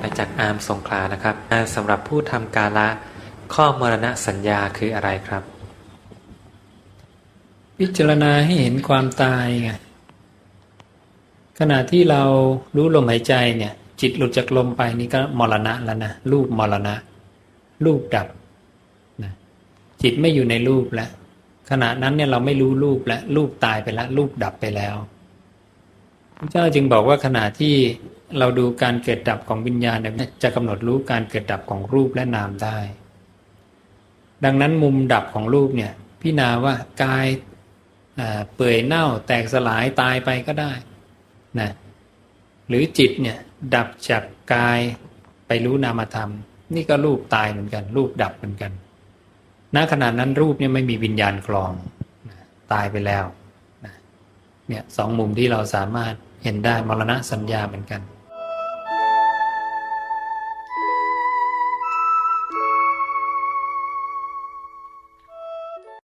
ไปจากอาร์มสงขลานะครับสำหรับผู้ทำกาละ ข้อมรณะสัญญาคืออะไรครับ พิจารณาให้เห็นความตายไงขณะที่เรารู้ลมหายใจเนี่ย จิตหลุดจากลมไปนี่ก็มรณะแล้วนะรูปมรณะ รูปดับนะจิตไม่อยู่ในรูปแล้วขณะนั้นเนี่ยเราไม่รู้รูปแล้วรูปตายไปแล้วรูปดับไปแล้วพระเจ้าจึงบอกว่าขณะที่ เราดูการเกิดดับของวิญญาณเนี่ยจะกำหนดรู้การเกิดดับของรูปและนามได้ ดังนั้นมุมดับของรูปเนี่ยพิจารณาว่ากายเปื่อยเน่าแตกสลายตายไปก็ได้นะหรือจิตเนี่ยดับจากกายไปรู้นามธรรม นี่ก็รูปตายเหมือนกัน รูปดับเหมือนกันณขณะนั้นรูปเนี่ยไม่มีวิญญาณคลองตายไปแล้วเนี่ยสองมุมที่เราสามารถเห็นได้มรณะสัญญาเหมือนกัน